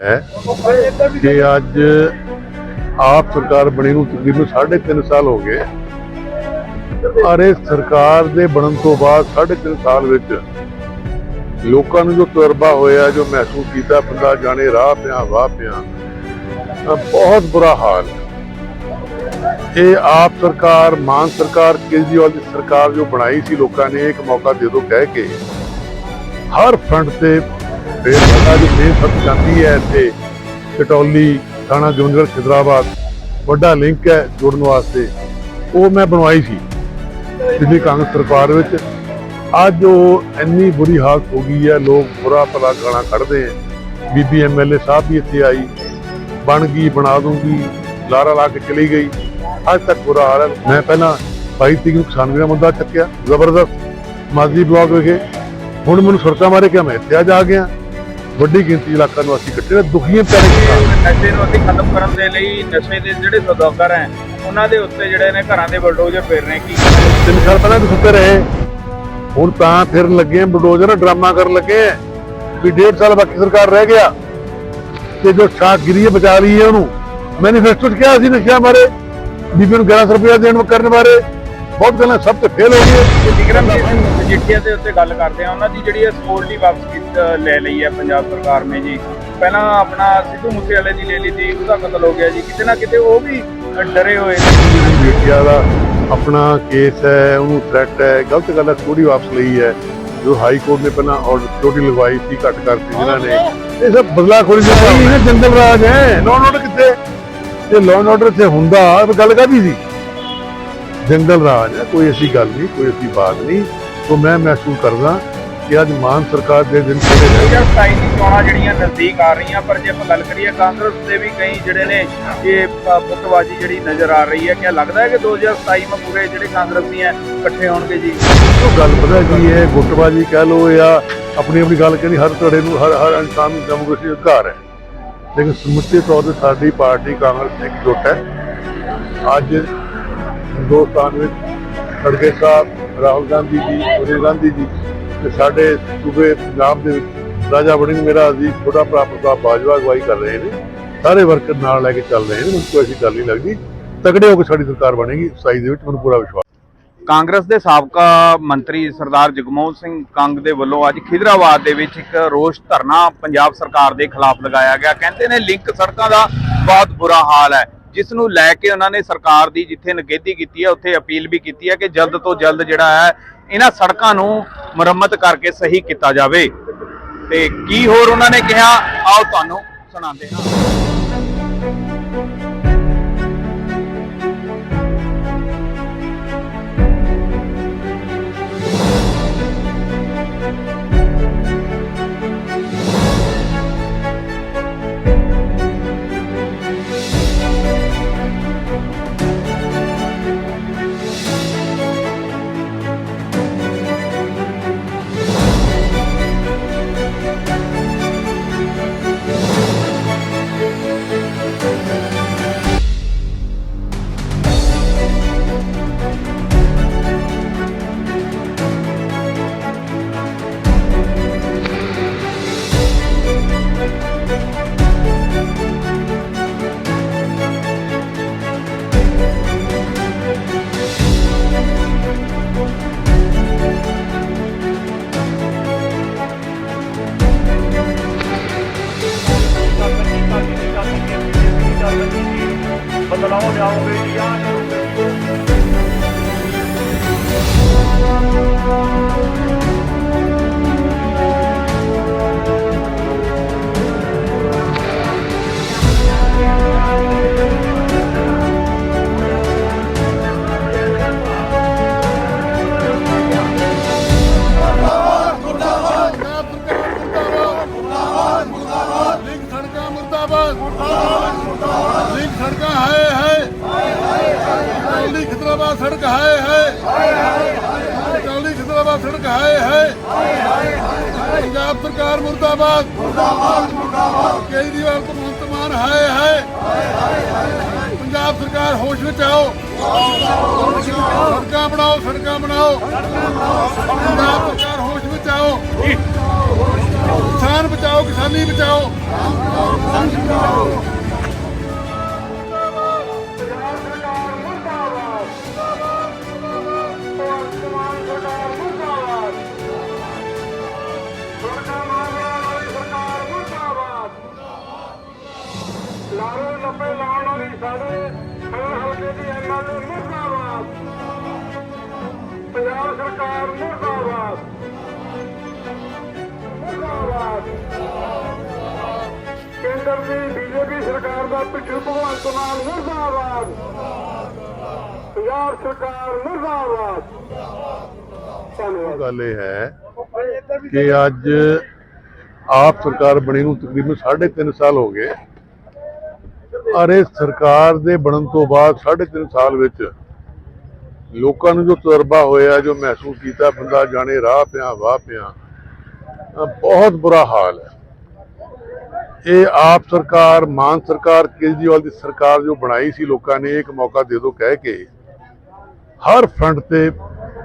ਹੈ ਕਿ ਅੱਜ ਆਪ ਸਰਕਾਰ ਬਣੀ ਨੂੰ ਤਕਰੀਬਨ 3.5 ਸਾਲ ਹੋ ਗਏ। ਅਰੇ ਸਰਕਾਰ ਦੇ ਬਣਨ ਤੋਂ ਬਾਅਦ 3.5 ਸਾਲ ਵਿੱਚ ਲੋਕਾਂ ਨੂੰ ਜੋ ਤਜਰਬਾ ਹੋਇਆ, ਜੋ ਮਹਿਸੂਸ ਕੀਤਾ, ਬੰਦਾ ਜਾਣੇ ਰਾਹ ਪਿਆ, ਵਾਹ ਪਿਆ ਬਹੁਤ ਬੁਰਾ ਹਾਲ ਇਹ ਆਪ ਸਰਕਾਰ, ਮਾਨ ਸਰਕਾਰ, ਕੇਜਰੀਵਾਲ ਦੀ ਸਰਕਾਰ ਜੋ ਬਣਾਈ ਸੀ ਲੋਕਾਂ ਨੇ, ਇੱਕ ਮੌਕਾ ਦੇ ਦੋ ਕਹਿ ਕੇ, ਹਰ ਫਰੰਟ ਤੇ ਬੇਸਦਾ ਜੋ ਮੇਨ ਜਾਂਦੀ ਹੈ ਇੱਥੇ। ਕਟੌਲੀ ਥਾਣਾ ਜੋਨਗੜ ਖਿਦਰਾਬਾਦ। ਵੱਡਾ ਲਿੰਕ ਹੈ ਜੋੜਨ ਵਾਸਤੇ। ਉਹ ਮੈਂ ਬਣਵਾਈ ਸੀ ਦਿੱਲੀ ਕਾਂਗਰਸ ਸਰਕਾਰ ਵਿੱਚ। ਅੱਜ ਉਹ ਇੰਨੀ ਬੁਰੀ ਹਾਲਤ ਹੋ ਗਈ ਹੈ, ਲੋਕ ਬੁਰਾ ਭਲਾ ਗਾਣਾ ਕੱਢਦੇ ਹੈ। ਬੀਬੀ ਐਮਐਲਏ ਸਾਹਿਬ ਵੀ ਇੱਥੇ ਆਈ। ਬਣ ਗਈ, ਬਣਾ ਦੂੰਗੀ ਲਾਰਾ ਲਾ ਕੇ ਚਲੀ ਗਈ। ਅੱਜ ਤੱਕ ਬੁਰਾ ਹਾਲ ਹੈ। ਮੈਂ ਪਹਿਲਾਂ 22 ਤਰੀਕ ਨੂੰ ਕਿਸਾਨ ਦਾ ਮੁੱਦਾ ਚੱਕਿਆ, ਜ਼ਬਰਦਸਤ। ਮਾਜ਼ੀ ਬਲਾਕ ਵਿਖੇ। ਹੁਣ ਮੈਨੂੰ ਸੜਕਾਂ ਮਾਰੇ ਕਿ ਮੈਂ ਇੱਥੇ ਅੱਜ ਆ ਗਿਆ। ਵੱਡੀ ਗਿਣਤੀ ਇਲਾਕਾ ਨੂੰ ਅਸੀਂ ਨੇ ਦੁਖੀਆਂ ਪਿਆਰੇ ਨਸ਼ੇ ਨੂੰ ਅਸੀਂ ਖਤਮ ਕਰਨ ਦੇ ਲਈ ਨਸ਼ੇ ਦੇ ਜਿਹੜੇ ਸੌਦਾਗਰ ਹੈ ਉਹਨਾਂ ਦੇ ਉੱਤੇ ਜਿਹੜੇ ਨੇ ਘਰਾਂ ਦੇ ਬਲਡੋਜ਼ਰ ਫੇਰ ਰਹੇ ਕੀ ਤਿੰਨ ਸਾਲ ਪਹਿਲਾਂ ਵੀ ਸੁੱਤੇ ਰਹੇ। ਹੁਣ ਤਾਂ ਫਿਰਨ ਲੱਗੇ ਬਲਡੋਜ਼ਰ ਡਰਾਮਾ ਕਰਨ ਲੱਗੇ ਵੀ ਡੇਢ ਸਾਲ ਬਾਕੀ ਸਰਕਾਰ ਰਹਿ ਗਿਆ। ਤੇ ਜੋ ਸ਼ਾਹਗਿਰੀ ਹੈ ਬਚਾ ਲਈ ਹੈ ਉਹਨੂੰ। ਮੈਨੀਫੈਸਟੋ 'ਚ ਕਿਹਾ ਸੀ ਨਸ਼ਿਆਂ ਬਾਰੇ ਬੀਬੀ ਨੂੰ 1100 ਰੁਪਇਆ ਦੇਣ ਕਰਨ ਬਾਰੇ। ਬਹੁਤ ਗੱਲਾਂ ਸਭ ਤੇ ਫੇਲ ਹੋ ਤੇ ਵਿਕਰਮ ਜੀ ਮਜੀਠੀਆ ਦੇ ਉੱਤੇ ਗੱਲ ਕਰਦੇ ਆ ਉਹਨਾਂ ਦੀ ਜਿਹੜੀ ਇਹ ਸਪੋਰਟ ਦੀ ਵਾਪਸ ਕੀਤ ਲੈ ਲਈ ਹੈ ਪੰਜਾਬ ਸਰਕਾਰ ਨੇ ਜੀ। ਪਹਿਲਾਂ ਆਪਣਾ ਸਿੱਧੂ ਮੂਸੇਵਾਲੇ ਦੀ ਲੈ ਲਈ ਸੀ ਉਹਦਾ ਕਤਲ ਹੋ ਗਿਆ ਜੀ। ਕਿਤੇ ਨਾ ਕਿਤੇ ਉਹ ਵੀ ਡਰੇ ਹੋਏ ਨੇ ਮੀਡੀਆ ਦਾ ਆਪਣਾ ਕੇਸ ਹੈ ਉਹਨੂੰ ਥ੍ਰੈਟ ਹੈ। ਗਲਤ ਗੱਲ ਹੈ ਥੋੜੀ ਵਾਪਸ ਲਈ ਹੈ। ਜੋ ਹਾਈ ਕੋਰਟ ਨੇ ਪਹਿਲਾਂ ਆਰਡਰ ਛੋਟੀ ਲਗਵਾਈ ਸੀ ਘੱਟ ਕਰਤੀ ਜਿਨ੍ਹਾਂ ਨੇ। ਇਹ ਸਭ ਬਦਲਾ ਖੋਰੀ ਦੀ ਇਹ ਜੰਗਲ ਰਾਜ ਹੈ। ਲਾਅ ਆਰਡਰ ਕਿੱਥੇ? ਜੇ ਲਾਅ ਆਰਡਰ ਤੇ ਹੁੰਦਾ ਤਾਂ ਗੱਲ ਕਾਹਦੀ ਸੀ? ਜੰਗਲ ਰਾਜ ਹੈ ਕੋਈ ਐਸੀ ਗੱਲ ਨਹੀਂ ਕੋਈ ਐਸੀ ਬਾਤ ਨਹੀਂ। ਤੋਂ ਮੈਂ ਮਹਿਸੂਸ ਕਰਦਾ ਕਿ ਅੱਜ ਮਾਨ ਸਰਕਾਰ ਦੇ ਦਿਨ ਕਿਹੜੇ ਨੇ। 2027 ਦੀ ਚੋਣਾਂ ਜਿਹੜੀਆਂ ਨਜ਼ਦੀਕ ਆ ਰਹੀਆਂ ਪਰ ਜੇ ਆਪਾਂ ਗੱਲ ਕਰੀਏ ਕਾਂਗਰਸ ਦੇ ਵੀ ਕਈ ਜਿਹੜੇ ਨੇ ਇਹ ਪੁੱਤਬਾਜੀ ਜਿਹੜੀ ਨਜ਼ਰ ਆ ਰਹੀ ਹੈ ਕਿ ਲੱਗਦਾ ਹੈ ਕਿ 2027 में ਪੂਰੇ ਜਿਹੜੇ ਕਾਂਗਰਸੀ ਹੈ ਇਕੱਠੇ ਹੋਣਗੇ ਜੀ? ਉਹ ਗੱਲ ਪਤਾ ਕੀ ਹੈ ਗੁੱਟਬਾਜੀ ਕਹਿ ਲੋ ਜਾਂ ਆਪਣੀ ਆਪਣੀ ਗੱਲ ਕਹਿੰਦੀ ਹਰ ਧੜੇ ਨੂੰ ਹਰ ਹਰ ਇਨਸਾਨ ਨੂੰ ਡੈਮੋਕ੍ਰੇਸੀ ਅਧਿਕਾਰ ਹੈ। ਲੇਕਿਨ ਸਮੁੱਚੇ ਤੌਰ ਤੇ ਸਾਡੀ ਪਾਰਟੀ ਕਾਂਗਰਸ ਇਕਜੁੱਟ ਹੈ। ਅੱਜ ਹਿੰਦੁਸਤਾਨ ਵਿੱਚ ਖੜਗੇ ਸਾਹਿਬ, ਰਾਹੁਲ ਗਾਂਧੀ ਜੀ, ਸੋਨੀਆ ਗਾਂਧੀ ਜੀ ਤੇ ਸਾਡੇ ਸੂਬੇ ਪੰਜਾਬ ਦੇ ਵਿੱਚ ਰਾਜਾ ਵੜਿੰਗ ਮੇਰਾ ਅਜ਼ੀਜ਼ ਛੋਟਾ ਭਰਾ ਪ੍ਰਤਾਪ ਬਾਜਵਾ ਅਗਵਾਈ ਕਰ ਰਹੇ ਨੇ। ਸਾਰੇ ਵਰਕਰ ਨਾਲ ਲੈ ਕੇ ਚੱਲ ਰਹੇ ਨੇ, ਕੋਈ ਐਸੀ ਗੱਲ ਨਹੀਂ ਲੱਗਦੀ। ਤਗੜੇ ਹੋ ਕੇ ਸਾਡੀ ਸਰਕਾਰ ਬਣੇਗੀ ਸਾਈ ਦੇ ਵਿੱਚ ਮੈਨੂੰ ਪੂਰਾ ਵਿਸ਼ਵਾਸ। ਕਾਂਗਰਸ ਦੇ ਸਾਬਕਾ ਮੰਤਰੀ ਸਰਦਾਰ ਜਗਮੋਹਨ ਸਿੰਘ ਕੰਗ ਦੇ ਵੱਲੋਂ ਅੱਜ ਖਿਦਰਾਬਾਦ ਦੇ ਵਿੱਚ ਇੱਕ ਰੋਸ ਧਰਨਾ ਪੰਜਾਬ ਸਰਕਾਰ ਦੇ ਖਿਲਾਫ ਲਗਾਇਆ ਗਿਆ। ਕਹਿੰਦੇ ਨੇ, ਲਿੰਕ ਸੜਕਾਂ ਦਾ ਬਹੁਤ ਬੁਰਾ ਹਾਲ ਹੈ। ਜਿਸ ਨੂੰ ਲੈ ਕੇ ਉਹਨਾਂ ਨੇ ਸਰਕਾਰ ਦੀ ਜਿੱਥੇ ਨਗੇਦੀ ਕੀਤੀ ਹੈ, ਉੱਥੇ ਅਪੀਲ ਵੀ ਕੀਤੀ ਹੈ ਕਿ ਜਲਦ ਤੋਂ ਜਲਦ ਜਿਹੜਾ ਹੈ, ਇਹਨਾਂ ਸੜਕਾਂ ਨੂੰ ਮੁਰੰਮਤ ਕਰਕੇ ਸਹੀ ਕੀਤਾ ਜਾਵੇ। ਤੇ ਕੀ ਹੋਰ ਉਹਨਾਂ ਨੇ ਕਿਹਾ? ਆਓ ਤੁਹਾਨੂੰ ਸੁਣਾਉਂਦੇ ਹਾਂ। ਸਰਕਾਰ, ਹੋਸ਼ ਵਿੱਚ ਆਓ। ਸੜਕਾਂ ਬਣਾਓ ਸੜਕਾਂ ਬਣਾਓ। ਪੰਜਾਬ ਸਰਕਾਰ, ਹੋਸ਼ ਵਿੱਚ ਆਓ। ਕਿਸਾਨ ਬਚਾਓ, ਕਿਸਾਨੀ ਬਚਾਓ। ਲਾਰੇ ਲੱਪੇ ਲਾਉਣ ਵਾਲੀ ਕੇਂਦਰ ਦੀ ਬੀਜੇਪੀ ਸਰਕਾਰ ਦਾ ਪਿੱਛੂ ਭਗਵੰਤ ਮਾਨ, ਮੁਰਦਾਬਾਦ। ਪੰਜਾਬ ਸਰਕਾਰ, ਮੁਰਦਾਬਾਦ। ਧੰਨਵਾਦ। ਗੱਲ ਇਹ ਹੈ ਕਿ ਅੱਜ ਆਪ ਸਰਕਾਰ ਬਣੀ ਨੂੰ ਤਕਰੀਬਨ 3.5 ਸਾਲ ਹੋ ਗਏ। ਔਰ ਇਹ ਸਰਕਾਰ ਦੇ ਬਣਨ ਤੋਂ ਬਾਅਦ 3.5 ਸਾਲ ਵਿੱਚ ਲੋਕਾਂ ਨੂੰ ਜੋ ਤਜਰਬਾ ਹੋਇਆ, ਜੋ ਮਹਿਸੂਸ ਕੀਤਾ, ਬੰਦਾ ਜਾਣੇ ਰਾਹ ਪਿਆ, ਵਾਹ ਪਿਆ ਬਹੁਤ ਬੁਰਾ ਹਾਲ ਹੈ। ਇਹ ਆਪ ਸਰਕਾਰ, ਮਾਨ ਸਰਕਾਰ, ਕੇਜਰੀਵਾਲ ਦੀ ਸਰਕਾਰ ਜੋ ਬਣਾਈ ਸੀ ਲੋਕਾਂ ਨੇ, ਇੱਕ ਮੌਕਾ ਦੇ ਦਿਓ ਕਹਿ ਕੇ, ਹਰ ਫਰੰਟ ਤੇ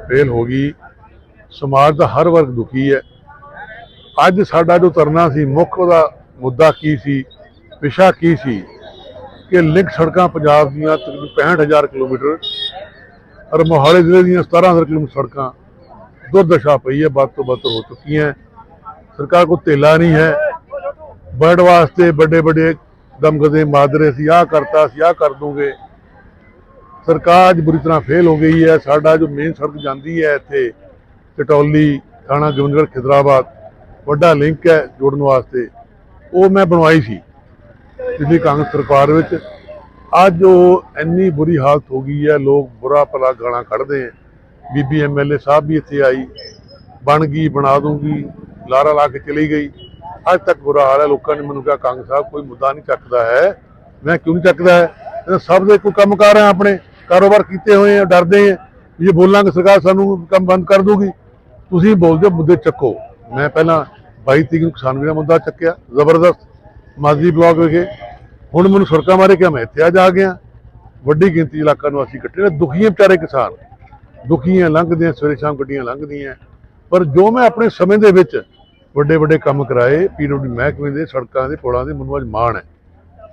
ਫੇਲ ਹੋ ਗਈ। ਸਮਾਜ ਦਾ ਹਰ ਵਰਗ ਦੁਖੀ ਹੈ। ਅੱਜ ਸਾਡਾ ਜੋ ਤਰਨਾ ਸੀ, ਮੁੱਖ ਉਹਦਾ ਮੁੱਦਾ ਕੀ ਸੀ, ਵਿਸ਼ਾ ਕੀ ਸੀ? ਕਿ ਲਿੰਕ ਸੜਕਾਂ ਪੰਜਾਬ ਦੀਆਂ ਤਕਰੀਬਨ 65000 ਕਿਲੋਮੀਟਰ ਔਰ ਮੋਹਾਲੀ ਜ਼ਿਲ੍ਹੇ ਦੀਆਂ 17000 ਕਿਲੋਮੀਟਰ ਸੜਕਾਂ ਦੁਰਦਸ਼ਾ ਪਈ ਹੈ, ਵੱਧ ਤੋਂ ਵੱਧ ਹੋ ਚੁੱਕੀਆਂ। ਸਰਕਾਰ ਕੋ ਧੇਲਾ ਨਹੀਂ ਹੈ। ਬਰਡ ਵਾਸਤੇ ਵੱਡੇ ਵੱਡੇ ਦਮਗਦੇ ਮਾਦਰੇ ਸੀ, ਆਹ ਕਰਤਾ ਸੀ ਆਹ ਕਰ ਦੂੰਗੇ। ਸਰਕਾਰ ਅੱਜ ਬੁਰੀ ਤਰ੍ਹਾਂ ਫੇਲ ਹੋ ਗਈ ਹੈ। ਸਾਡਾ ਜੋ ਮੇਨ ਸੜਕ ਜਾਂਦੀ ਹੈ ਇੱਥੇ, ਚਟੌਲੀ ਥਾਣਾ ਗੋਬਿੰਦਗੜ੍ਹ ਖਿਦਰਾਬਾਦ, ਵੱਡਾ ਲਿੰਕ ਹੈ ਜੋੜਨ ਵਾਸਤੇ। ਉਹ ਮੈਂ ਬਣਵਾਈ ਸੀ ਪਿਛਲੀ ਕਾਂਗਰਸ ਸਰਕਾਰ ਵਿੱਚ। ਅੱਜ ਉਹ ਇੰਨੀ ਬੁਰੀ ਹਾਲਤ ਹੋ ਗਈ ਹੈ, ਲੋਕ ਬੁਰਾ ਭਲਾ ਗਾਲਾਂ ਕੱਢਦੇ ਹੈ। ਬੀਬੀ ਐਮਐਲਏ ਸਾਹਿਬ ਵੀ ਇੱਥੇ ਆਈ, ਬਣ ਗਈ, ਬਣਾ ਦੂੰਗੀ, ਲਾਰਾ ਲਾ ਕੇ ਚਲੀ ਗਈ। ਅੱਜ ਤੱਕ ਬੁਰਾ ਹਾਲ ਹੈ, ਲੋਕਾਂ ਨੇ ਮੈਨੂੰ ਕਿਹਾ ਕਾਂਗਰਸ ਸਾਹਿਬ, ਕੋਈ ਮੁੱਦਾ ਨਹੀਂ ਚੱਕਦਾ ਹੈ। ਮੈਂ ਕਿਉਂ ਨਹੀਂ ਚੱਕਦਾ ਹੈ? ਸਭ ਦੇ ਕੋਈ ਕੰਮ ਕਰ ਆਪਣੇ, ਕਾਰੋਬਾਰ ਕੀਤੇ ਹੋਏ ਆ, ਡਰਦੇ ਆ। ਜੇ ਬੋਲਾਂਗੇ, ਸਰਕਾਰ ਸਾਨੂੰ ਕੰਮ ਬੰਦ ਕਰ ਦੂਗੀ। ਤੁਸੀਂ ਬੋਲਦੇ ਮੁੱਦੇ ਚੱਕੋ। ਮੈਂ ਪਹਿਲਾਂ 22 ਤਰੀਕ ਨੂੰ ਕਿਸਾਨ ਵੀਰਾਂ ਮੁੱਦਾ ਚੱਕਿਆ, ਜ਼ਬਰਦਸਤ। ਮਾਜ਼ੀ ਬਲਾਕ ਵਿਖੇ। ਹੁਣ ਮੈਨੂੰ ਸੜਕਾਂ ਮਾਰੇ ਕਿ ਮੈਂ ਇੱਥੇ ਅੱਜ ਆ ਗਿਆ। ਵੱਡੀ ਗਿਣਤੀ 'ਚ ਇਲਾਕਾ ਨਿਵਾਸੀ ਇਕੱਠੇ ਨੇ। ਦੁਖੀ ਵਿਚਾਰੇ ਕਿਸਾਨ। ਦੁਖੀ ਹੈ ਲੰਘਦੇ ਆ, ਸਵੇਰੇ ਸ਼ਾਮ ਗੱਡੀਆਂ ਲੰਘਦੀਆਂ। ਪਰ ਜੋ ਮੈਂ ਆਪਣੇ ਸਮੇਂ ਦੇ ਵਿੱਚ ਵੱਡੇ ਵੱਡੇ ਕੰਮ ਕਰਾਏ ਪੀਡਬਲਯੂ ਮਹਿਕਮੇ ਦੇ ਸੜਕਾਂ ਦੇ ਪੁਲਾਂ ਦੇ ਮੈਨੂੰ ਅੱਜ ਮਾਣ ਹੈ।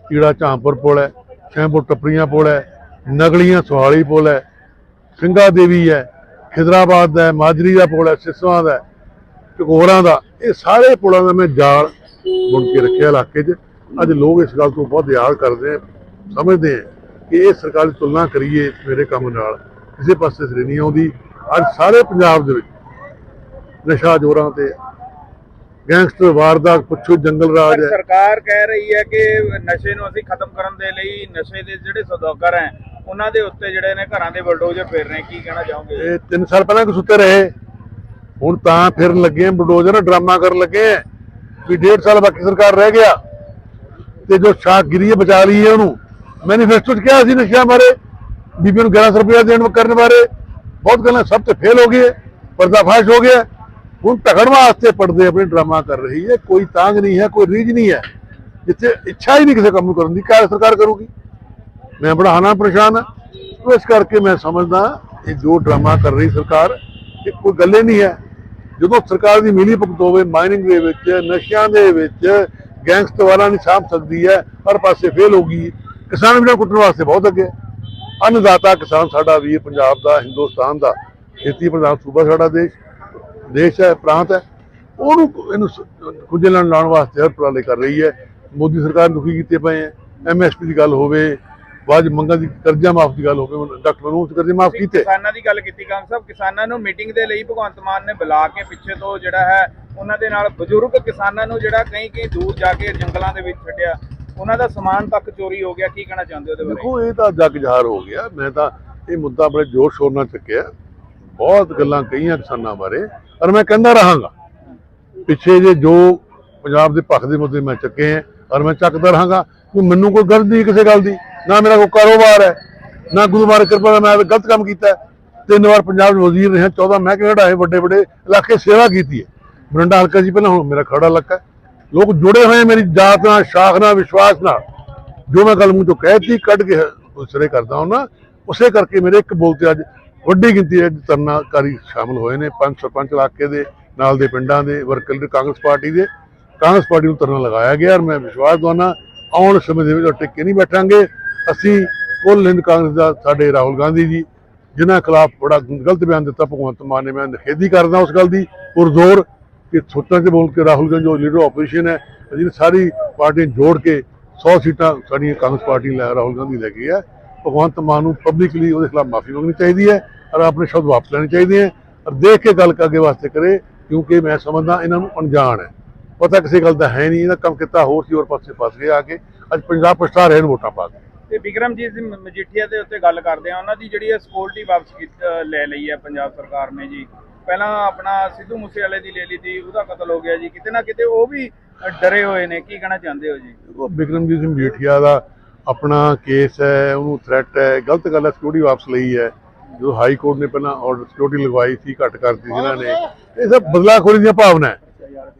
ਕੀੜਾ ਝਾਂਪੁਰ ਪੁਲ ਹੈ ਸ਼ੈਂਪੁਰ ਟੱਪਰੀਆਂ ਪੁਲ ਹੈ ਨਗਲੀਆਂ ਸੁਹਾਲੀ ਪੁਲ ਹੈ ਸਿੰਘਾ ਦੇਵੀ ਹੈ ਖਿਦਰਾਬਾਦ ਦਾ ਮਾਜਰੀ ਦਾ ਪੁਲ ਹੈ ਸਿਸਵਾਂ ਦਾ ਹੈ, ਟਕੋਰਾਂ ਦਾ। ਇਹ ਸਾਰੇ ਪੁਲਾਂ ਦਾ ਮੈਂ ਜਾਲ ਬੁਣ ਕੇ ਰੱਖਿਆ ਇਲਾਕੇ 'ਚ। ਅੱਜ ਲੋਕ ਇਸ ਗੱਲ ਤੋਂ ਬਹੁਤ ਯਾਦ ਕਰਦੇ ਆ ਸਮਝਦੇ ਆ ਕਿ ਇਹ ਸਰਕਾਰ ਤੁਲਨਾ ਕਰੀਏ ਮੇਰੇ ਕੰਮ ਨਾਲ। ਕਿਸੇ ਪਾਸੇ ਸਿਰੇ ਨਹੀਂ ਆਉਂਦੀ ਅੱਜ ਸਾਰੇ ਪੰਜਾਬ ਦੇ ਵਿੱਚ ਨਸ਼ਾ ਜੋਰਾਂ ਤੇ ਗੈਂਗਸਟਰ ਵਾਰਦਾਤ ਪੁੱਛੋ ਜੰਗਲ ਰਾਜ ਹੈ। ਸਰਕਾਰ ਕਹਿ ਰਹੀ ਹੈ ਕਿ ਨਸ਼ੇ ਨੂੰ ਅਸੀਂ ਖਤਮ ਕਰਨ ਦੇ ਲਈ ਨਸ਼ੇ ਦੇ ਜਿਹੜੇ ਸੌਦਾਗਰ ਹੈ ਉਹਨਾਂ ਦੇ ਉੱਤੇ ਜਿਹੜੇ ਨੇ ਘਰਾਂ ਦੇ ਬਲਡੋਜ਼ਰ ਫੇਰ ਰਹੇ ਕੀ ਕਹਿਣਾ ਚਾਹੋਗੇ? ਇਹ 3 ਸਾਲ ਪਹਿਲਾਂ ਕਿ ਸੁੱਤੇ ਰਹੇ? ਹੁਣ ਤਾਂ ਫਿਰਨ ਲੱਗੇ ਆ ਬਲਡੋਜ਼ਰ ਡਰਾਮਾ ਕਰਨ ਲੱਗੇ ਆ। ਵੀ ਡੇਢ ਸਾਲ ਬਾਕੀ ਸਰਕਾਰ ਰਹਿ ਗਿਆ। ਤੇ ਜੋ ਸ਼ਾਖ ਗਿਰੀ ਬਚਾ ਲਈ ਹੈ ਉਹਨੂੰ। ਮੈਨੀਫੈਸਟੋ 'ਚ ਕਿਹਾ ਸੀ ਨਸ਼ਿਆਂ ਬਾਰੇ ਬੀਬੀ ਨੂੰ 1100 ਰੁਪਇਆ ਦੇਣ ਕਰਨ ਬਾਰੇ। ਬਹੁਤ ਗੱਲਾਂ ਸਭ ਤੇ ਫੇਲ ਹੋ ਗਈ ਹੈ ਪਰਦਾਫਾਸ਼ ਹੋ ਗਿਆ। ਹੁਣ ਢਕਣ ਵਾਸਤੇ ਪੜਦੇ ਆਪਣੇ ਡਰਾਮਾ ਕਰ ਰਹੀ ਹੈ, ਕੋਈ ਤਾਂਗ ਨਹੀਂ ਹੈ, ਕੋਈ ਰੀਝ ਨਹੀਂ ਹੈ, ਜਿੱਥੇ ਇੱਛਾ ਹੀ ਨਹੀਂ ਕਿਸੇ ਕੰਮ ਨੂੰ ਕਰਨ ਦੀ ਕਿਆ ਸਰਕਾਰ ਕਰੂਗੀ? ਮੈਂ ਬੜਾ ਹਾਨਾ ਪਰੇਸ਼ਾਨ ਹਾਂ, ਤੋ ਇਸ ਕਰਕੇ ਮੈਂ ਸਮਝਦਾ ਇਹ ਜੋ ਡਰਾਮਾ ਕਰ ਰਹੀ ਸਰਕਾਰ, ਇਹ ਕੋਈ ਗੱਲੇ ਨਹੀਂ ਹੈ। ਜਦੋਂ ਸਰਕਾਰ ਦੀ ਮਿਲੀ ਭੁਗਤ ਹੋਵੇ, ਮਾਈਨਿੰਗ ਦੇ ਵਿੱਚ, ਨਸ਼ਿਆਂ ਦੇ ਵਿੱਚ ਗੈਂਗਸਟਰ ਵਾਲਾ ਨਹੀਂ ਸਾਂਭ ਸਕਦੀ ਹੈ, ਹਰ ਪਾਸੇ ਫੇਲ ਹੋ ਗਈ, ਕਿਸਾਨ ਵੀਰਾਂ ਕੁੱਟਣ ਵਾਸਤੇ ਬਹੁਤ ਅੱਗੇ ਅੰਨਦਾਤਾ ਕਿਸਾਨ ਸਾਡਾ ਵੀਰ, ਪੰਜਾਬ ਦਾ, ਹਿੰਦੁਸਤਾਨ ਦਾ, ਖੇਤੀ ਪ੍ਰਧਾਨ ਸੂਬਾ ਸਾਡਾ ਦੇਸ਼ ਦੇਸ਼ ਹੈ ਪ੍ਰਾਂਤ ਹੈ ਉਹਨੂੰ ਇਹਨੂੰ ਕੁਝਲਣ ਲਾਉਣ ਵਾਸਤੇ ਹਰ ਉਪਰਾਲੇ ਕਰ ਰਹੀ ਹੈ। ਮੋਦੀ ਸਰਕਾਰ ਨੂੰ ਦੁਖੀ ਕੀਤੇ ਪਏ ਹੈ ਐਮਐਸਪੀ ਦੀ ਗੱਲ ਹੋਵੇ ਬਾਜ ਮੰਗਾਂ ਦੀ ਕਰਜ਼ਾ ਮਾਫ ਦੀ ਗੱਲ ਹੋਵੇ ਡਾਕਟਰ ਤੋਂ ਕਰਜ਼ੇ ਮਾਫ ਕੀਤੇ। ਕਿਸਾਨਾਂ ਦੀ ਗੱਲ ਕੀਤੀ ਕਾਂਗ ਸਾਹਿਬ ਕਿਸਾਨਾਂ ਨੂੰ ਮੀਟਿੰਗ ਦੇ ਲਈ ਭਗਵੰਤ ਮਾਨ ਨੇ ਬੁਲਾ ਕੇ ਪਿੱਛੇ ਤੋਂ ਜਿਹੜਾ ਹੈ ਉਹਨਾਂ ਦੇ ਨਾਲ ਬਜ਼ੁਰਗ ਕਿਸਾਨਾਂ ਨੂੰ ਜਿਹੜਾ ਕहीं ਕहीं ਦੂਰ ਜਾ ਕੇ ਜੰਗਲਾਂ ਦੇ ਵਿੱਚ ਛੱਡਿਆ। ਉਹਨਾਂ ਦਾ ਸਮਾਨ ਤੱਕ ਚੋਰੀ ਹੋ ਗਿਆ ਕੀ ਕਹਿਣਾ ਚਾਹੁੰਦੇ ਹੋ ਉਹਦੇ ਬਾਰੇ? ਦੇਖੋ ਇਹ ਤਾਂ ਜੱਗ ਜ਼ਾਹਰ ਹੋ ਗਿਆ। ਮੈਂ ਤਾਂ ਇਹ ਮੁੱਦਾ ਬੜੇ ਜ਼ੋਰ ਸ਼ੋਰ ਨਾਲ ਚੱਕਿਆ। ਬਹੁਤ ਗੱਲਾਂ ਕਹੀਆਂ ਕਿਸਾਨਾਂ ਬਾਰੇ। ਔਰ ਮੈਂ ਕਹਿੰਦਾ ਰਹਾਂਗਾ। ਪਿੱਛੇ ਜੇ ਜੋ ਪੰਜਾਬ ਦੇ ਪੱਖ ਦੇ ਮੁੱਦੇ ਮੈਂ ਚੱਕੇ ਹੈ, ਔਰ ਮੈਂ ਚੱਕਦਾ ਰਹਾਂਗਾ ਕਿ ਮੈਨੂੰ ਕੋਈ ਗਲਤ ਨਹੀਂ ਕਿਸੇ ਗੱਲ ਦੀ। ਨਾ ਮੇਰਾ ਕੋਈ ਕਾਰੋਬਾਰ ਹੈ, ਨਾ ਗੁਰੂ ਮਾਰੇ ਕਿਰਪਾ ਨਾਲ ਮੈਂ ਗਲਤ ਕੰਮ ਕੀਤਾ ਤਿੰਨ ਵਾਰ ਪੰਜਾਬ ਦੇ ਵਜ਼ੀਰ ਰਿਹਾ 14 ਮਹਿਕਮੇ ਹਟਾਏ ਵੱਡੇ ਵੱਡੇ ਇਲਾਕੇ ਸੇਵਾ ਕੀਤੀ ਹੈ। ਬਰਿੰਡਾ ਹਲਕਾ ਜੀ ਪਹਿਲਾਂ ਹੁਣ ਮੇਰਾ ਖੜਾ ਇਲਾਕਾ ਲੋਕ ਜੁੜੇ ਹੋਏ ਮੇਰੀ ਜਾਤ ਨਾਲ, ਸ਼ਾਖ ਨਾਲ, ਵਿਸ਼ਵਾਸ ਨਾਲ। ਜੋ ਮੈਂ ਗੱਲ ਮੂੰਹ ਤੋਂ ਕਹਿਤੀ, ਕੱਢ ਕੇ ਉਸਰੇ ਕਰਦਾ ਹਾਂ ਨਾ ਉਸੇ ਕਰਕੇ ਮੇਰੇ ਇੱਕ ਬੋਲ ਤੇ ਅੱਜ ਵੱਡੀ ਗਿਣਤੀ ਵਿੱਚ ਤਰਨਾਕਾਰੀ ਸ਼ਾਮਲ ਹੋਏ ਨੇ। ਪੰਜ ਸਰਪੰਚ ਇਲਾਕੇ ਦੇ, ਨਾਲ ਦੇ ਪਿੰਡਾਂ ਦੇ ਵਰਕਰ ਕਾਂਗਰਸ ਪਾਰਟੀ ਦੇ। ਕਾਂਗਰਸ ਪਾਰਟੀ ਨੂੰ ਧਰਨਾ ਲਗਾਇਆ ਗਿਆ ਔਰ ਮੈਂ ਵਿਸ਼ਵਾਸ ਦਵਾਨਾ ਆਉਣ ਸਮੇਂ ਦੇ ਵਿੱਚ ਉਹ ਟਿੱਕੇ ਨਹੀਂ ਬੈਠਾਂਗੇ। ਅਸੀਂ ਕੁੱਲ ਹਿੰਦ ਕਾਂਗਰਸ ਦਾ ਸਾਡੇ ਰਾਹੁਲ ਗਾਂਧੀ ਜੀ, ਜਿਨ੍ਹਾਂ ਖਿਲਾਫ ਬੜਾ ਗਲਤ ਬਿਆਨ ਦਿੱਤਾ, ਭਗਵੰਤ ਮਾਨ ਨੇ, ਮੈਂ ਨਿਖੇਧੀ ਕਰਦਾ ਉਸ ਗੱਲ ਦੀ ਪੁਰਜ਼ੋਰ ਕਿ ਸੋਚਾਂ 'ਚ ਬੋਲ ਕੇ ਰਾਹੁਲ ਗਾਂਧੀ ਜੋ ਲੀਡਰ ਆਪੋਜੀਸ਼ਨ ਹੈ ਜਿਹਨੇ ਸਾਰੀ ਪਾਰਟੀਆਂ ਜੋੜ ਕੇ 100 ਸੀਟਾਂ ਸਾਡੀਆਂ ਕਾਂਗਰਸ ਪਾਰਟੀ ਲੈ, ਰਾਹੁਲ ਗਾਂਧੀ ਲੈ ਗਈ ਹੈ ਭਗਵੰਤ ਮਾਨ ਨੂੰ ਪਬਲਿਕਲੀ ਉਹਦੇ ਖਿਲਾਫ ਮਾਫੀ ਮੰਗਣੀ ਚਾਹੀਦੀ ਹੈ ਔਰ ਆਪਣੇ ਸ਼ਬਦ ਵਾਪਸ ਲੈਣੇ ਚਾਹੀਦੇ ਹੈ ਔਰ ਦੇਖ ਕੇ ਗੱਲ ਅੱਗੇ ਵਾਸਤੇ ਕਰੇ ਕਿਉਂਕਿ ਮੈਂ ਸਮਝਦਾ ਇਹਨਾਂ ਨੂੰ ਅਣਜਾਣ ਹੈ। ਪਤਾ ਕਿਸੇ ਗੱਲ ਦਾ ਹੈ ਨਹੀਂ ਇਹਦਾ ਕੰਮ ਕੀਤਾ ਹੋਰ ਸੀ ਹੋਰ ਪਾਸੇ ਫਸ ਗਿਆ ਆ ਕੇ ਅੱਜ ਪੰਜਾਬ ਪਛਤਾ ਰਹੇ ਨੇ ਵੋਟਾਂ ਪਾ ਕੇ ਤੇ ਵਿਕਰਮਜੀਤ ਸਿੰਘ ਮਜੀਠੀਆ ਦੇ ਉੱਤੇ ਗੱਲ ਕਰਦੇ ਆ ਉਹਨਾਂ ਦੀ ਜਿਹੜੀ ਸਕਿਉਰਟੀ ਵਾਪਸ ਲੈ ਲਈ ਹੈ ਪੰਜਾਬ ਸਰਕਾਰ ਨੇ ਜੀ। ਪਹਿਲਾਂ ਆਪਣਾ ਸਿੱਧੂ ਮੂਸੇਵਾਲੇ ਦੀ ਲੈ ਲਈ ਸੀ ਉਹਦਾ ਕਤਲ ਹੋ ਗਿਆ ਜੀ। ਕਿਤੇ ਨਾ ਕਿਤੇ ਉਹ ਵੀ ਡਰੇ ਹੋਏ ਨੇ। ਕੀ ਕਹਿਣਾ ਚਾਹੁੰਦੇ ਹੋ ਜੀ? ਉਹ ਬਿਕਰਮਜੀਤ ਸਿੰਘ ਮਜੀਠੀਆ ਦਾ ਆਪਣਾ ਕੇਸ ਹੈ, ਉਹਨੂੰ ਥ੍ਰੈਟ ਹੈ, ਗਲਤ ਗੱਲ ਹੈ ਸਿਕਿਉਰਿਟੀ ਵਾਪਸ ਲਈ ਹੈ। ਜੋ ਹਾਈ ਕੋਰਟ ਨੇ ਪਹਿਲਾਂ ਆਰਡਰ ਸਿਕਿਉਰਿਟੀ ਲਗਵਾਈ ਸੀ, ਘੱਟ ਕਰਤੀ ਜਿਨ੍ਹਾਂ ਨੇ। ਇਹ ਸਭ ਬਦਲਾਖੋਰੀ ਦੀਆਂ ਭਾਵਨਾ ਹੈ।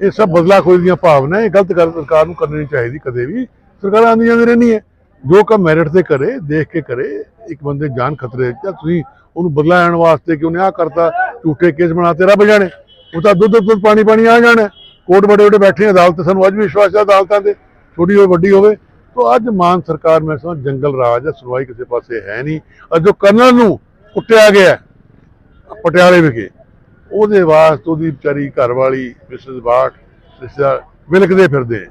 ਇਹ ਸਭ ਬਦਲਾਖੋਰੀ ਦੀਆਂ ਭਾਵਨਾ ਹੈ। ਇਹ ਗਲਤ ਗੱਲ ਸਰਕਾਰ ਨੂੰ ਕਰਨੀ ਚਾਹੀਦੀ ਕਦੇ ਵੀ। ਸਰਕਾਰ ਆਂਦੀ ਜਾਂਦੀ ਰਹਿਣੀ ਹੈ। ਜੋ ਕੰਮ ਮੈਰਿਟ ਤੇ ਕਰੇ, ਦੇਖ ਕੇ ਕਰੇ, ਇੱਕ ਬੰਦੇ ਦੀ ਜਾਨ ਖਤਰੇ 'ਚ ਤੁਸੀਂ ਉਹਨੂੰ ਬਦਲਾ ਲੈਣ ਵਾਸਤੇ ਕਿ ਉਹਨੇ ਆ ਕਰਤਾ? ਝੂਠੇ ਕੇਸ ਬਣਾਤੇ ਰੱਬ ਜਾਣੇ। ਉਹ ਤਾਂ ਦੁੱਧ ਦੁੱਧ, ਪਾਣੀ ਪਾਣੀ ਆ ਜਾਣਾ। ਕੋਰਟ ਬੜੇ ਬੜੇ ਬੈਠੇ ਅਦਾਲਤ, ਸਾਨੂੰ ਅੱਜ ਵੀ ਵਿਸ਼ਵਾਸ ਹੈ ਅਦਾਲਤਾਂ ਤੇ। ਛੋਟੀ ਹੋਵੇ, ਵੱਡੀ ਹੋਵੇ। ਤੋਂ ਅੱਜ ਮਾਨ ਸਰਕਾਰ ਮੈਂ ਸਮਝ ਜੰਗਲ ਰਾਜ ਹੈ ਸੁਣਵਾਈ ਕਿਸੇ ਪਾਸੇ ਹੈ ਨਹੀਂ। ਅੱਜ ਜੋ ਕਰਨਲ ਨੂੰ ਕੁੱਟਿਆ ਗਿਆ ਪਟਿਆਲੇ ਵਿਖੇ। ਉਹਦੇ ਵਾਸਤੇ ਉਹਦੀ ਵਿਚਾਰੀ ਘਰ ਵਾਲੀ ਮਿਸਿਸ ਬਾਟ ਰਿਸ਼ਤੇਦਾਰ ਮਿਲਕਦੇ ਫਿਰਦੇ।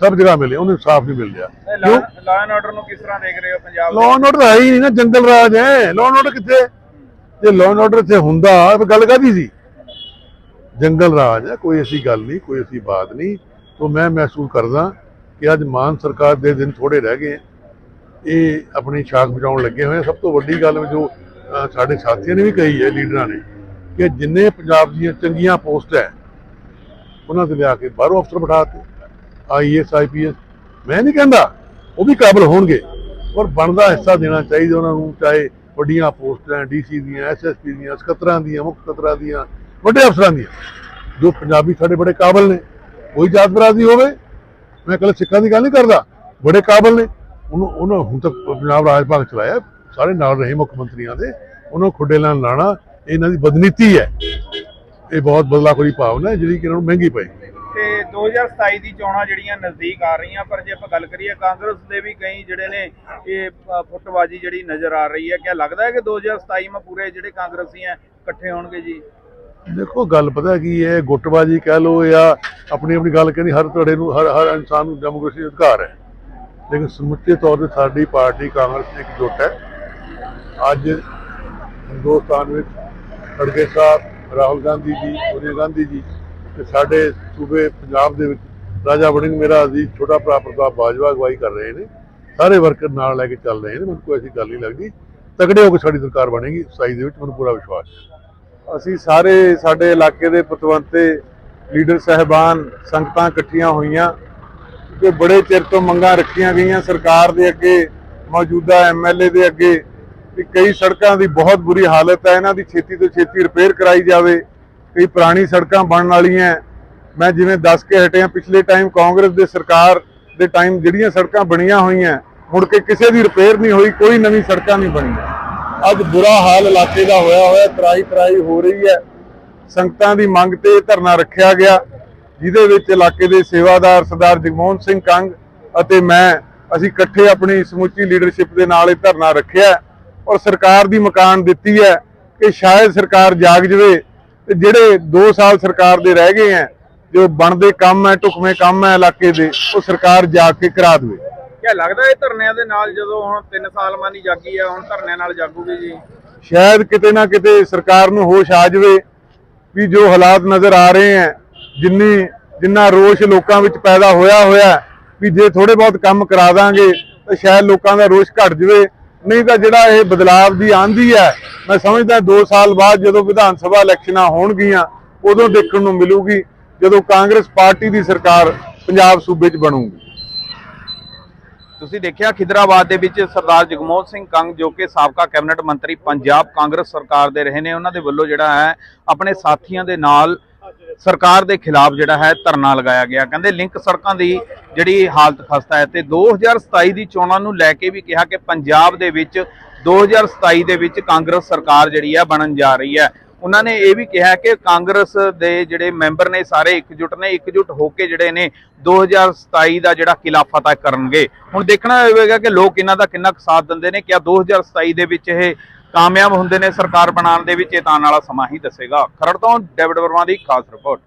ਸਭ ਜਗ੍ਹਾ ਮਿਲੇ ਉਹਨੂੰ ਸਾਫ਼ ਨਹੀਂ ਮਿਲ ਰਿਹਾ। ਲਾਅ ਐਂਡ ਆਰਡਰ ਨੂੰ ਕਿਸ ਤਰ੍ਹਾਂ ਦੇਖ ਰਹੇ ਹੋ ਪੰਜਾਬ ਦੇ? ਲਾਅ ਐਂਡ ਆਰਡਰ ਹੈ ਹੀ ਨਹੀਂ ਨਾ ਜੰਗਲ ਰਾਜ ਹੈ। ਲਾਅ ਐਂਡ ਆਰਡਰ ਕਿੱਥੇ? ਜੇ ਲਾਅ ਐਂਡ ਆਰਡਰ ਇੱਥੇ ਹੁੰਦਾ ਫਿਰ ਗੱਲ ਕਾਹਦੀ ਸੀ? ਜੰਗਲ ਰਾਜ ਹੈ ਕੋਈ ਐਸੀ ਗੱਲ ਨਹੀਂ ਕੋਈ ਐਸੀ ਬਾਤ ਨਹੀਂ। ਤੋਂ ਮੈਂ ਮਹਿਸੂਸ ਕਰਦਾ ਕਿ ਅੱਜ ਮਾਨ ਸਰਕਾਰ ਦੇ ਦਿਨ ਥੋੜੇ ਰਹਿ ਗਏ ਇਹ ਆਪਣੀ ਛਾਕ ਬਚਾਉਣ ਲੱਗੇ ਹੋਏ ਆ। ਸਭ ਤੋਂ ਵੱਡੀ ਗੱਲ ਜੋ ਸਾਡੇ ਸਾਥੀਆਂ ਨੇ ਵੀ ਕਹੀ ਹੈ, ਲੀਡਰਾਂ ਨੇ, ਕਿ ਜਿੰਨੇ ਪੰਜਾਬ ਦੀਆਂ ਚੰਗੀਆਂ ਪੋਸਟ ਹੈ, ਉਹਨਾਂ ਤੇ ਲਿਆ ਕੇ ਬਾਹਰੋਂ ਅਫਸਰ ਬਿਠਾਤੇ ਆਈਐਸ ਆਈਪੀਐਸ ਮੈਂ ਨਹੀਂ ਕਹਿੰਦਾ, ਉਹ ਵੀ ਕਾਬਲ ਹੋਣਗੇ, ਪਰ ਬਣਦਾ ਹਿੱਸਾ ਦੇਣਾ ਚਾਹੀਦਾ ਉਹਨਾਂ ਨੂੰ, ਚਾਹੇ ਵੱਡੀਆਂ ਪੋਸਟਾਂ ਡੀਸੀ ਦੀਆਂ ਐਸਐਸਪੀ ਦੀਆਂ, ਸਕੱਤਰਾਂ ਦੀਆਂ, ਮੁੱਖ ਸਕੱਤਰਾਂ ਦੀਆਂ, ਵੱਡੇ ਅਫਸਰਾਂ ਦੀਆਂ, ਜੋ ਪੰਜਾਬੀ ਸਾਡੇ ਬੜੇ ਕਾਬਲ ਨੇ, ਕੋਈ ਜਾਤ ਬਰਾਦਰੀ ਹੋਵੇ ਮੈਂ ਕੱਲ ਸਿੱਖਾਂ ਦੀ ਗੱਲ ਨਹੀਂ ਕਰਦਾ। ਬੜੇ ਕਾਬਲ ਨੇ। ਉਹਨੂੰ ਉਹਨਾਂ ਹੁਣ ਤੱਕ ਪੰਜਾਬ ਰਾਜ ਭਾਗ ਚਲਾਇਆ। ਸਾਰੇ ਨਾਲ ਰਹੇ ਮੁੱਖ ਮੰਤਰੀਆਂ ਦੇ। ਉਹਨਾਂ ਖੁੱਡੇ ਨਾਲ ਲਾਣਾ ਇਹਨਾਂ ਦੀ ਬਦਨੀਤੀ ਹੈ। ਇਹ ਬਹੁਤ ਬਦਲਾਖੋਰੀ ਭਾਵਨਾ ਹੈ, ਜਿਹੜੀ ਕਿ ਇਹਨਾਂ ਨੂੰ ਮਹਿੰਗੀ ਪਈ। ਤੇ 2027 ਦੀ ਚੋਣਾਂ ਜਿਹੜੀਆਂ ਨਜ਼ਦੀਕ ਆ ਰਹੀਆਂ, ਪਰ ਜੇ ਆਪਾਂ ਗੱਲ ਕਰੀਏ ਕਾਂਗਰਸ ਦੇ ਵੀ ਕਈ ਜਿਹੜੇ ਨੇ, ਇਹ ਫੁੱਟਬਾਜੀ ਜਿਹੜੀ ਨਜ਼ਰ ਆ ਰਹੀ ਹੈ। ਕਿਆ ਲੱਗਦਾ ਹੈ ਕਿ 2027 में ਪੂਰੇ ਜਿਹੜੇ ਕਾਂਗਰਸੀ ਹੈ, ਇਕੱਠੇ ਹੋਣਗੇ ਜੀ? ਦੇਖੋ, ਗੱਲ ਪਤਾ ਕੀ ਹੈ, ਗੁੱਟਬਾਜੀ ਕਹਿ ਲੋ ਜਾਂ ਆਪਣੀ ਆਪਣੀ ਗੱਲ ਕਹਿੰਦੀ, ਹਰ ਧੜੇ ਨੂੰ, ਹਰ ਹਰ ਇਨਸਾਨ ਨੂੰ ਡੈਮੋਕ੍ਰੇਸੀ ਦਾ ਅਧਿਕਾਰ ਹੈ। ਲੇਕਿਨ ਸਮੁੱਚੇ ਤੌਰ ਤੇ ਸਾਡੀ ਪਾਰਟੀ ਕਾਂਗਰਸ ਇੱਕ ਜੁੱਟ ਹੈ। ਅੱਜ ਹਿੰਦੁਸਤਾਨ ਵਿੱਚ ਖੜਗੇ ਸਾਹਿਬ, ਰਾਹੁਲ ਗਾਂਧੀ ਜੀ, ਸੋਨੀਆ ਗਾਂਧੀ ਜੀ ਤੇ ਸਾਡੇ ਸੂਬੇ ਪੰਜਾਬ ਦੇ ਵਿੱਚ ਰਾਜਾ ਵੜਿੰਗ ਮੇਰਾ ਅਜ਼ੀਜ਼ ਛੋਟਾ ਭਰਾ ਪ੍ਰਤਾਪ ਬਾਜਵਾ ਅਗਵਾਈ ਕਰ ਰਹੇ ਨੇ। ਸਾਰੇ ਵਰਕਰ ਨਾਲ ਲੈ ਕੇ ਚੱਲ ਰਹੇ ਨੇ, ਮੈਨੂੰ ਕੋਈ ਐਸੀ ਗੱਲ ਨਹੀਂ ਲੱਗਦੀ। ਤਕੜੇ ਹੋ ਕੇ ਸਾਡੀ ਸਰਕਾਰ ਬਣੇਗੀ ਸਾਈ ਦੇ ਵਿੱਚ ਮੈਨੂੰ ਪੂਰਾ ਵਿਸ਼ਵਾਸ ਹੈ। ਅਸੀਂ ਸਾਰੇ ਸਾਡੇ ਇਲਾਕੇ ਦੇ ਪਤਵੰਤੇ, ਲੀਡਰ ਸਹਿਬਾਨ, ਸੰਗਤਾਂ ਇਕੱਠੀਆਂ ਹੋਈਆਂ ਕਿ ਬੜੇ ਚਿਰ ਤੋਂ ਮੰਗਾਂ ਰੱਖੀਆਂ ਗਈਆਂ ਸਰਕਾਰ ਦੇ ਅੱਗੇ, ਮੌਜੂਦਾ ਐਮਐਲਏ ਦੇ ਅੱਗੇ ਕਿ ਕਈ ਸੜਕਾਂ ਦੀ ਬਹੁਤ ਬੁਰੀ ਹਾਲਤ ਹੈ, ਇਹਨਾਂ ਦੀ ਛੇਤੀ ਤੋਂ ਛੇਤੀ ਰਿਪੇਅਰ ਕਰਾਈ ਜਾਵੇ, ਕਈ ਪੁਰਾਣੀ ਸੜਕਾਂ ਬਣਨ ਵਾਲੀਆਂ। ਮੈਂ ਜਿਵੇਂ ਦੱਸ ਕੇ ਹਟਿਆ, ਪਿਛਲੇ ਟਾਈਮ ਕਾਂਗਰਸ ਦੇ ਸਰਕਾਰ ਦੇ ਟਾਈਮ ਜਿਹੜੀਆਂ ਸੜਕਾਂ ਬਣੀਆਂ ਹੋਈਆਂ, ਮੁੜ ਕੇ ਕਿਸੇ ਦੀ ਰਿਪੇਅਰ ਨਹੀਂ ਹੋਈ, ਕੋਈ ਨਵੀਂ ਸੜਕਾਂ ਨਹੀਂ ਬਣੀਆਂ। ਅੱਜ ਬੁਰਾ ਹਾਲ ਇਲਾਕੇ ਦਾ ਹੋਇਆ ਹੋਇਆ, ਤਰਾਈ ਤਰਾਈ ਹੋ ਰਹੀ ਹੈ। ਸੰਗਤਾਂ ਦੀ ਮੰਗ ਤੇ ਇਹ ਧਰਨਾ ਰੱਖਿਆ ਗਿਆ, ਜਿਹਦੇ ਵਿੱਚ ਇਲਾਕੇ ਦੇ ਸੇਵਾਦਾਰ ਸਰਦਾਰ ਜਗਮੋਹਨ ਸਿੰਘ ਕੰਗ ਅਤੇ ਮੈਂ, ਅਸੀਂ ਇਕੱਠੇ ਆਪਣੀ ਸਮੁੱਚੀ ਲੀਡਰਸ਼ਿਪ ਦੇ ਨਾਲ ਇਹ ਧਰਨਾ ਰੱਖਿਆ ਔਰ ਸਰਕਾਰ ਦੀ ਮਕਾਨ ਦਿੱਤੀ ਹੈ ਕਿ ਸ਼ਾਇਦ ਸਰਕਾਰ ਜਾਗ ਜਵੇ ਤੇ ਜਿਹੜੇ 2 ਸਾਲ ਸਰਕਾਰ ਦੇ ਰਹਿ ਗਏ ਹੈ, ਜੋ ਬਣਦੇ ਕੰਮ ਹੈ ਟੁਕਵੇਂ ਕੰਮ ਹੈ ਇਲਾਕੇ ਦੇ, ਉਹ ਸਰਕਾਰ ਜਾਗ ਕੇ ਕਰਾ ਦੇਵੇ। ਕਿਆ ਲੱਗਦਾ ਇਹ ਧਰਨਿਆਂ ਦੇ ਨਾਲ ਜਦੋਂ ਹੁਣ 3 ਸਾਲ ਮਾਨੀ ਜਾਗੀ ਹੈ ਹੁਣ ਧਰਨਿਆਂ ਨਾਲ ਜਾਗੂਗੀ ਜੀ? ਸ਼ਾਇਦ ਕਿਤੇ ਨਾ ਕਿਤੇ ਸਰਕਾਰ ਨੂੰ ਹੋਸ਼ ਆ ਜਾਵੇ ਵੀ ਜੋ ਹਾਲਾਤ ਨਜ਼ਰ ਆ ਰਹੇ ਹੈ, ਜਿੰਨੀ, ਜਿੰਨਾ ਰੋਸ਼ ਲੋਕਾਂ ਵਿੱਚ ਪੈਦਾ ਹੋਇਆ ਹੋਇਆ, ਵੀ ਜੇ ਥੋੜੇ ਬਹੁਤ ਕੰਮ ਕਰਾ ਦਾਂਗੇ, ਤਾਂ ਸ਼ਾਇਦ ਲੋਕਾਂ ਦਾ ਰੋਸ਼ ਘਟ ਜਾਵੇ। ਨਹੀਂ ਤਾਂ ਜਿਹੜਾ ਇਹ ਬਦਲਾਵ ਦੀ ਆਂਦੀ ਹੈ, ਮੈਂ ਸਮਝਦਾ 2 ਸਾਲ ਬਾਅਦ ਜਦੋਂ ਵਿਧਾਨ ਸਭਾ ਇਲੈਕਸ਼ਨਾਂ ਹੋਣਗੀਆਂ, ਉਦੋਂ ਦੇਖਣ ਨੂੰ ਮਿਲੂਗੀ ਜਦੋਂ ਕਾਂਗਰਸ ਪਾਰਟੀ ਦੀ ਸਰਕਾਰ ਪੰਜਾਬ ਸੂਬੇ 'ਚ ਬਣੂਗੀ। ਤੁਸੀਂ ਦੇਖਿਆ ਖਿਦਰਾਬਾਦ ਦੇ ਵਿੱਚ ਸਰਦਾਰ ਜਗਮੋਹਨ ਸਿੰਘ ਕੰਗ ਜੋ ਕਿ ਸਾਬਕਾ ਕੈਬਨਿਟ ਮੰਤਰੀ ਪੰਜਾਬ ਕਾਂਗਰਸ ਸਰਕਾਰ ਦੇ ਰਹੇ ਨੇ, ਉਹਨਾਂ ਦੇ ਵੱਲੋਂ ਜਿਹੜਾ ਹੈ, ਆਪਣੇ ਸਾਥੀਆਂ ਦੇ ਨਾਲ ਸਰਕਾਰ ਦੇ ਖਿਲਾਫ ਜਿਹੜਾ ਹੈ ਧਰਨਾ ਲਗਾਇਆ ਗਿਆ। ਕਹਿੰਦੇ ਲਿੰਕ ਸੜਕਾਂ ਦੀ ਜਿਹੜੀ ਹਾਲਤ ਖਸਤਾ ਹੈ ਤੇ 2027 ਦੀ ਚੋਣਾਂ ਨੂੰ ਲੈ ਕੇ ਵੀ ਕਿਹਾ ਕਿ ਪੰਜਾਬ ਦੇ ਵਿੱਚ 2027 ਦੇ ਵਿੱਚ ਕਾਂਗਰਸ ਸਰਕਾਰ ਜਿਹੜੀ ਹੈ ਬਣਨ ਜਾ ਰਹੀ ਹੈ। ਉਹਨਾਂ ਨੇ ਇਹ ਵੀ ਕਿਹਾ ਕਿ ਕਾਂਗਰਸ ਦੇ ਜਿਹੜੇ ਮੈਂਬਰ ਨੇ ਸਾਰੇ ਇਕਜੁੱਟ ਨੇ, ਇਕਜੁੱਟ ਹੋ ਕੇ ਜਿਹੜੇ ਨੇ 2027 ਦਾ ਜਿਹੜਾ ਕਿਲਾ ਫਤਹ ਕਰਨਗੇ। ਹੁਣ ਦੇਖਣਾ ਹੋਵੇਗਾ ਕਿ ਲੋਕ ਇਹਨਾਂ ਦਾ ਕਿੰਨਾ ਕੁ ਸਾਥ ਦਿੰਦੇ ਨੇ, ਕਿਆ 2027 ਦੇ ਵਿੱਚ ਇਹ ਕਾਮਯਾਬ ਹੁੰਦੇ ਨੇ ਸਰਕਾਰ ਬਣਾਉਣ ਦੇ ਵਿੱਚ ਇਹ ਤਾਂ ਆਉਣ ਵਾਲਾ ਸਮਾਂ ਹੀ ਦੱਸੇਗਾ। ਖਰੜ ਤੋਂ ਡੇਵਿਡ ਵਰਮਾ ਦੀ ਖਾਸ ਰਿਪੋਰਟ।